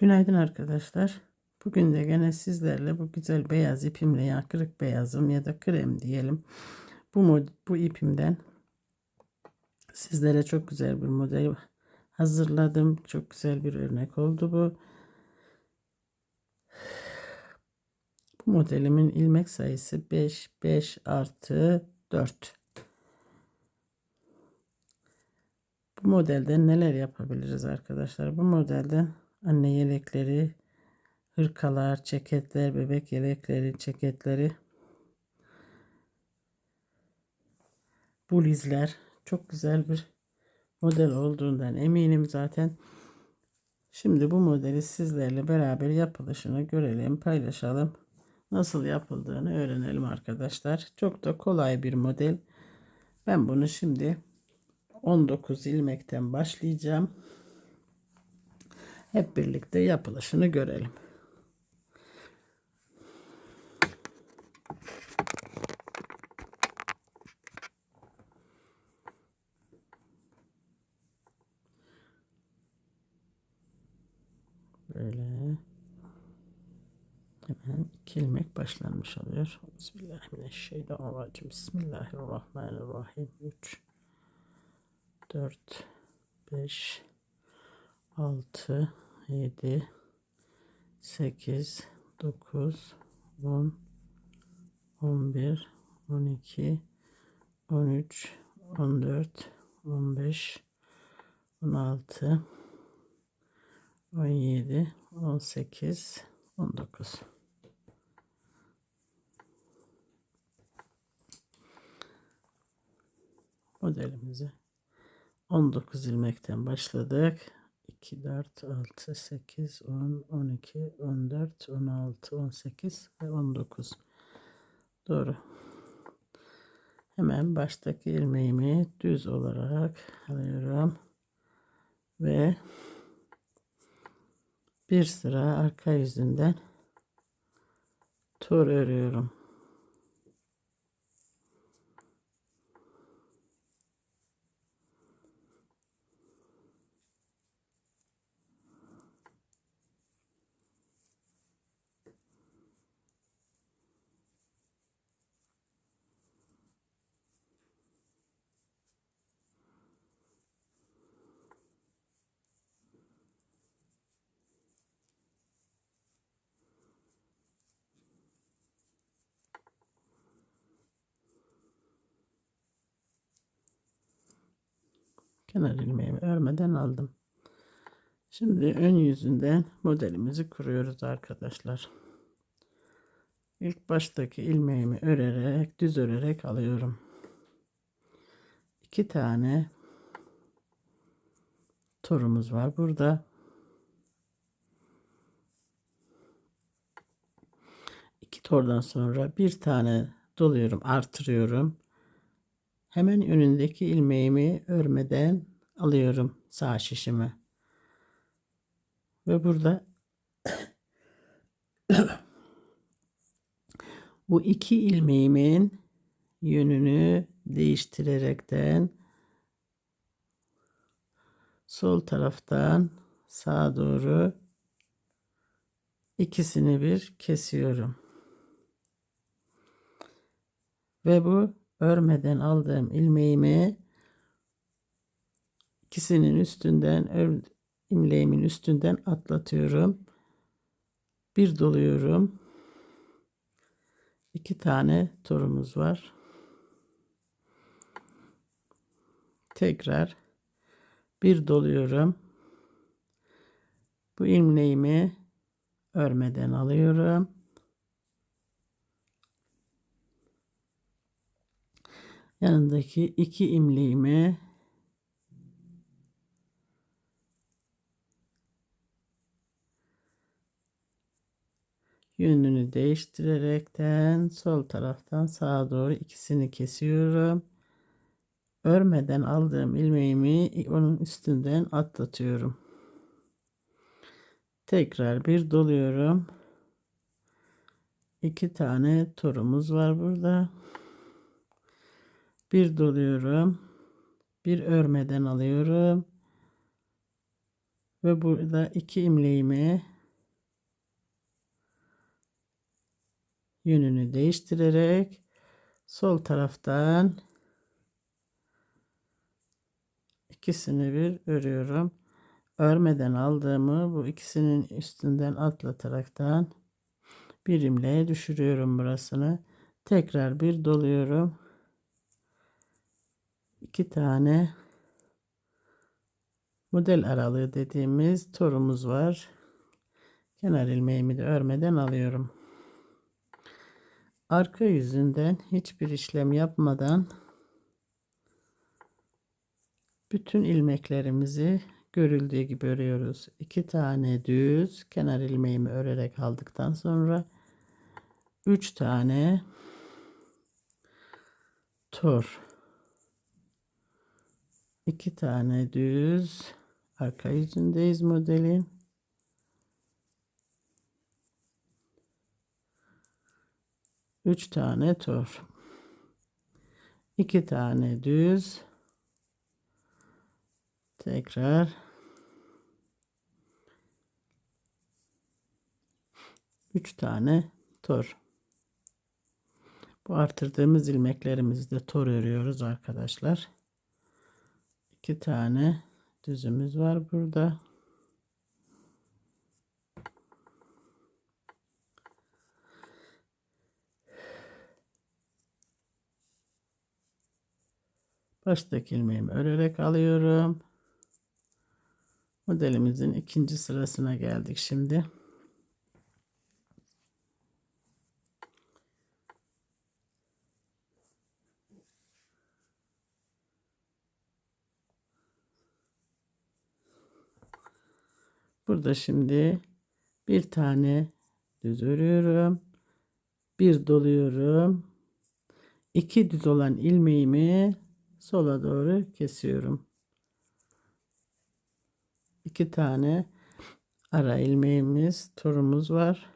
Günaydın arkadaşlar. Bugün de gene sizlerle bu güzel beyaz ipimle ya kırık beyazım ya da krem diyelim. Bu bu ipimden sizlere çok güzel bir model hazırladım. Çok güzel bir örnek oldu bu. Bu modelimin ilmek sayısı 5 5 artı 4. Bu modelden neler yapabiliriz arkadaşlar? Bu modelden anne yelekleri, hırkalar, ceketler, bebek yelekleri, ceketleri, bulizler çok güzel bir model olduğundan eminim zaten. Şimdi bu modeli sizlerle beraber yapılışını görelim, paylaşalım. Nasıl yapıldığını öğrenelim arkadaşlar. Çok da kolay bir model. Ben bunu şimdi 19 ilmekten başlayacağım. Hep birlikte yapılışını görelim. Böyle hemen iki ilmek başlanmış oluyor. Bismillahirrahmanirrahim. Bismillahirrahmanirrahim. 3 4 5 6 7 8 9 10 11 12 13 14 15 16 17 18 19 modelimizi 19 ilmekten başladık. 2, 4, 6, 8, 10, 12, 14, 16, 18 ve 19. Doğru. Hemen baştaki ilmeğimi düz olarak alıyorum. Ve bir sıra arka yüzünden tur örüyorum. Kenar ilmeğimi örmeden aldım. Şimdi ön yüzünden modelimizi kuruyoruz arkadaşlar. İlk baştaki ilmeğimi örerek düz örerek alıyorum. İki tane torumuz var burada. İki tordan sonra bir tane doluyorum, artırıyorum. Hemen önündeki ilmeğimi örmeden alıyorum sağ şişimi. Ve burada bu iki ilmeğimin yönünü değiştirerekten sol taraftan sağa doğru ikisini bir kesiyorum. Ve bu örmeden aldığım ilmeğimi ikisinin üstünden ör, ilmeğimin üstünden atlatıyorum. Bir doluyorum. İki tane torumuz var. Tekrar bir doluyorum. Bu ilmeğimi örmeden alıyorum. Yanındaki iki imliğimi yönünü değiştirerekten sol taraftan sağa doğru ikisini kesiyorum. Örmeden aldığım ilmeğimi onun üstünden atlatıyorum. Tekrar bir doluyorum. İki tane torumuz var burada bir doluyorum bir örmeden alıyorum Ve burada iki imleğimi yönünü değiştirerek sol taraftan ikisini bir örüyorum. Örmeden aldığımı bu ikisinin üstünden atlataraktan bir imleğe düşürüyorum burasını. Tekrar bir doluyorum. İki tane model aralığı dediğimiz torumuz var. Kenar ilmeğimi de örmeden alıyorum. Arka yüzünden hiçbir işlem yapmadan bütün ilmeklerimizi görüldüğü gibi örüyoruz. İki tane düz kenar ilmeğimi örerek aldıktan sonra üç tane tor iki tane düz arka yüzündeyiz modelin. Üç tane tor. İki tane düz. Tekrar. Üç tane tor. Bu artırdığımız ilmeklerimizde tor örüyoruz arkadaşlar iki tane düzümüz var burada. Baştaki ilmeğimi örerek alıyorum. Modelimizin ikinci sırasına geldik şimdi. Burada şimdi bir tane düz örüyorum. Bir doluyorum. İki düz olan ilmeğimi sola doğru kesiyorum. İki tane ara ilmeğimiz, turumuz var.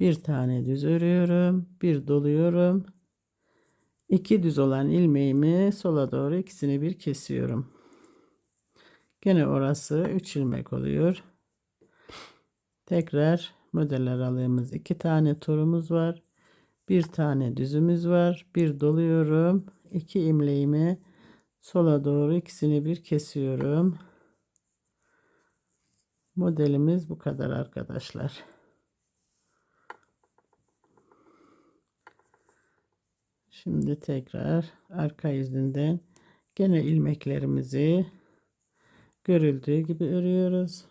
Bir tane düz örüyorum. Bir doluyorum. İki düz olan ilmeğimi sola doğru ikisini bir kesiyorum. Gene orası 3 ilmek oluyor. Tekrar model aralığımız iki tane turumuz var. Bir tane düzümüz var. Bir doluyorum. iki imleğimi sola doğru ikisini bir kesiyorum. Modelimiz bu kadar arkadaşlar. Şimdi tekrar arka yüzünden gene ilmeklerimizi görüldüğü gibi örüyoruz.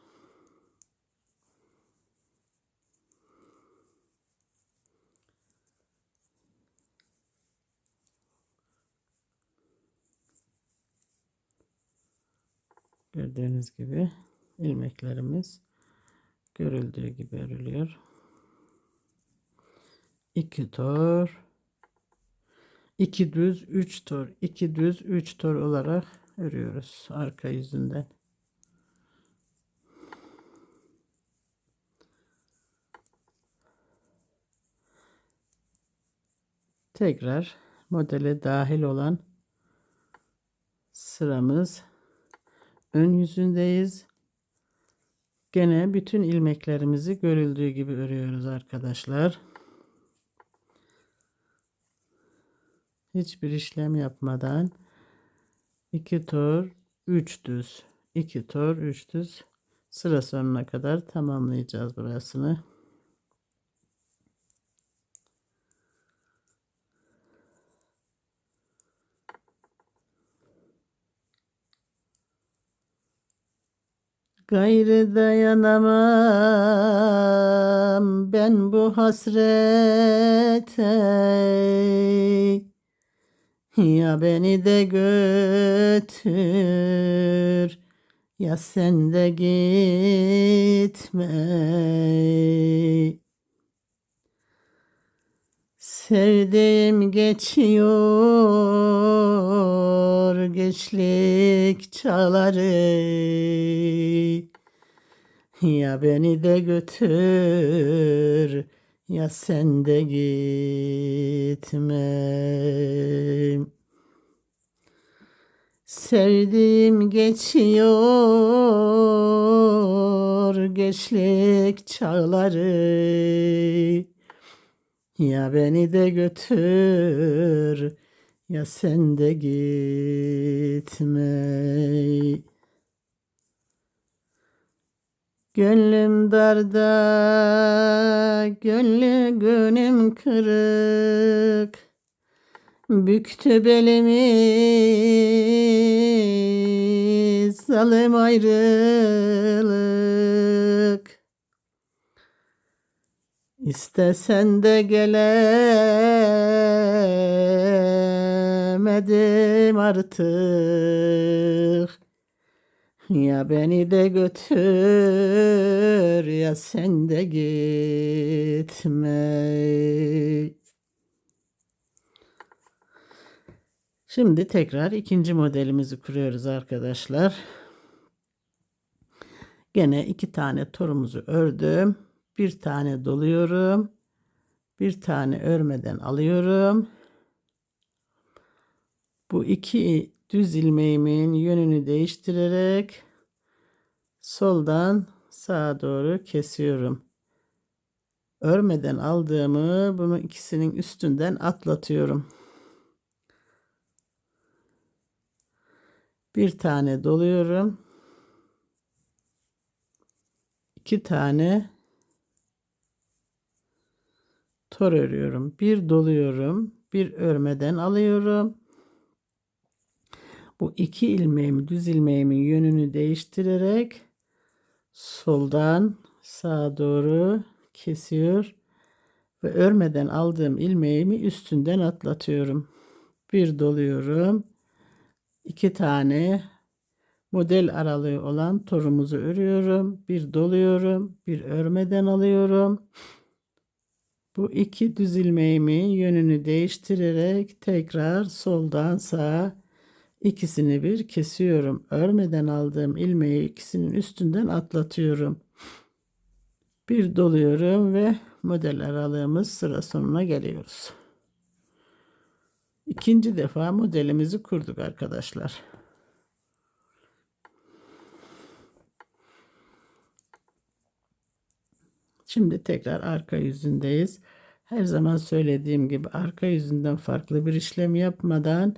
Gördüğünüz gibi ilmeklerimiz görüldüğü gibi örülüyor. 2 tor 2 düz 3 tor 2 düz 3 tor olarak örüyoruz arka yüzünden. Tekrar modele dahil olan sıramız ön yüzündeyiz. Gene bütün ilmeklerimizi görüldüğü gibi örüyoruz arkadaşlar. Hiçbir işlem yapmadan 2 tur 3 düz 2 tur 3 düz sıra sonuna kadar tamamlayacağız burasını. Gayrı dayanamam ben bu hasrete. Ya beni de götür ya sen de gitme Sevdiğim geçiyor gençlik çağları. Ya beni de götür ya sen de gitme. Sevdiğim geçiyor gençlik çağları Ya beni de götür ya sen de gitme Gönlüm darda, gönlü gönlüm kırık. Büktü belimi zalim ayrılık. İstesen de gelemedim artık. Ya beni de götür ya sen de gitme. Şimdi tekrar ikinci modelimizi kuruyoruz arkadaşlar. Gene iki tane torumuzu ördüm. Bir tane doluyorum. Bir tane örmeden alıyorum. Bu iki düz ilmeğimin yönünü değiştirerek soldan sağa doğru kesiyorum. Örmeden aldığımı bunu ikisinin üstünden atlatıyorum. Bir tane doluyorum. iki tane tor örüyorum. Bir doluyorum. Bir örmeden alıyorum. Bu iki ilmeğimi düz ilmeğimin yönünü değiştirerek soldan sağa doğru kesiyor ve örmeden aldığım ilmeğimi üstünden atlatıyorum. Bir doluyorum. iki tane model aralığı olan torumuzu örüyorum. Bir doluyorum. Bir örmeden alıyorum. Bu iki düz ilmeğimin yönünü değiştirerek tekrar soldan sağa İkisini bir kesiyorum. Örmeden aldığım ilmeği ikisinin üstünden atlatıyorum. Bir doluyorum ve model aralığımız sıra sonuna geliyoruz. İkinci defa modelimizi kurduk arkadaşlar. Şimdi tekrar arka yüzündeyiz. Her zaman söylediğim gibi arka yüzünden farklı bir işlem yapmadan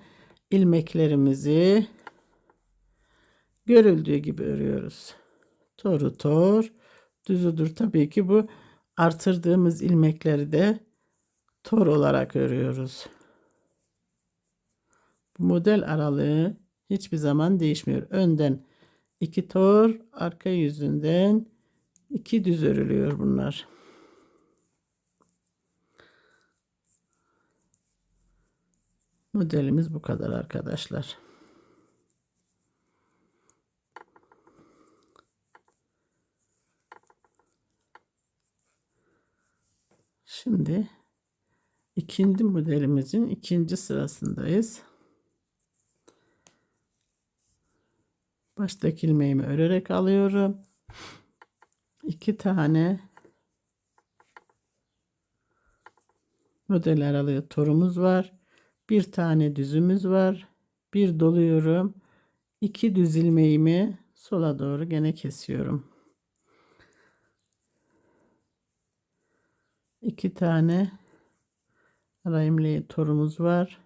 ilmeklerimizi görüldüğü gibi örüyoruz. Toru tor düzüdür. Tabii ki bu artırdığımız ilmekleri de tor olarak örüyoruz. Model aralığı hiçbir zaman değişmiyor. Önden iki tor, arka yüzünden iki düz örülüyor bunlar. Modelimiz bu kadar arkadaşlar. Şimdi ikinci modelimizin ikinci sırasındayız. Baştaki ilmeğimi örerek alıyorum. İki tane model aralığı torumuz var. Bir tane düzümüz var. Bir doluyorum. İki düz ilmeğimi sola doğru gene kesiyorum. İki tane ara torumuz var.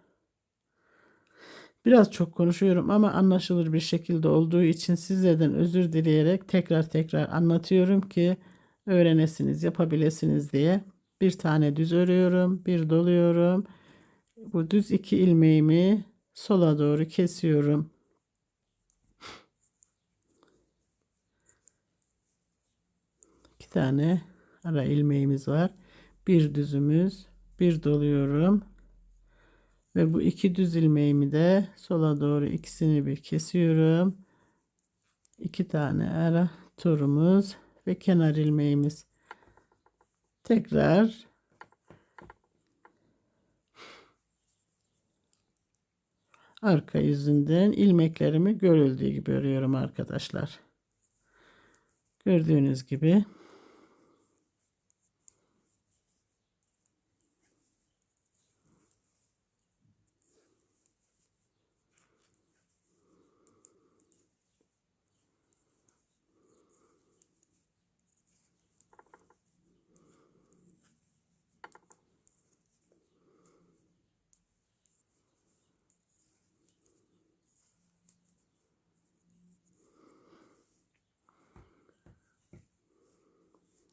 Biraz çok konuşuyorum ama anlaşılır bir şekilde olduğu için sizlerden özür dileyerek tekrar tekrar anlatıyorum ki öğrenesiniz, yapabilirsiniz diye. Bir tane düz örüyorum, bir doluyorum bu düz iki ilmeğimi sola doğru kesiyorum. İki tane ara ilmeğimiz var. Bir düzümüz, bir doluyorum. Ve bu iki düz ilmeğimi de sola doğru ikisini bir kesiyorum. İki tane ara turumuz ve kenar ilmeğimiz. Tekrar arka yüzünden ilmeklerimi görüldüğü gibi örüyorum arkadaşlar. Gördüğünüz gibi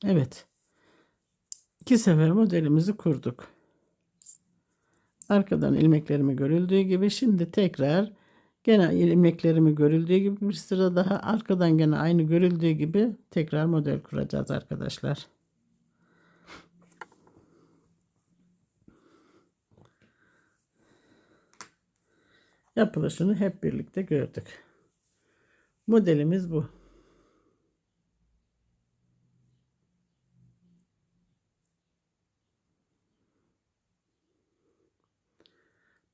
Evet. İki sefer modelimizi kurduk. Arkadan ilmeklerimi görüldüğü gibi şimdi tekrar gene ilmeklerimi görüldüğü gibi bir sıra daha arkadan gene aynı görüldüğü gibi tekrar model kuracağız arkadaşlar. Yapılışını hep birlikte gördük. Modelimiz bu.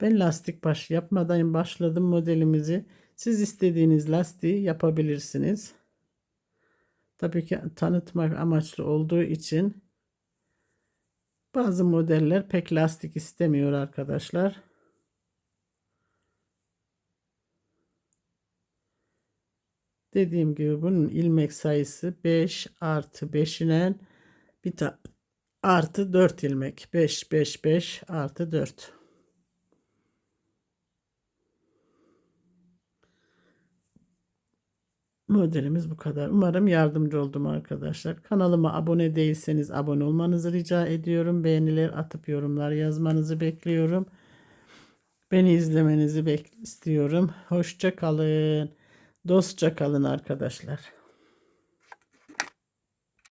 Ben lastik baş yapmadan başladım modelimizi. Siz istediğiniz lastiği yapabilirsiniz. Tabii ki tanıtmak amaçlı olduğu için bazı modeller pek lastik istemiyor arkadaşlar. Dediğim gibi bunun ilmek sayısı 5 artı 5'inen bir artı 4 ilmek. 5 5 5 artı 4. Modelimiz bu kadar. Umarım yardımcı oldum arkadaşlar. Kanalıma abone değilseniz abone olmanızı rica ediyorum. Beğeniler atıp yorumlar yazmanızı bekliyorum. Beni izlemenizi istiyorum. Hoşça kalın. Dostça kalın arkadaşlar.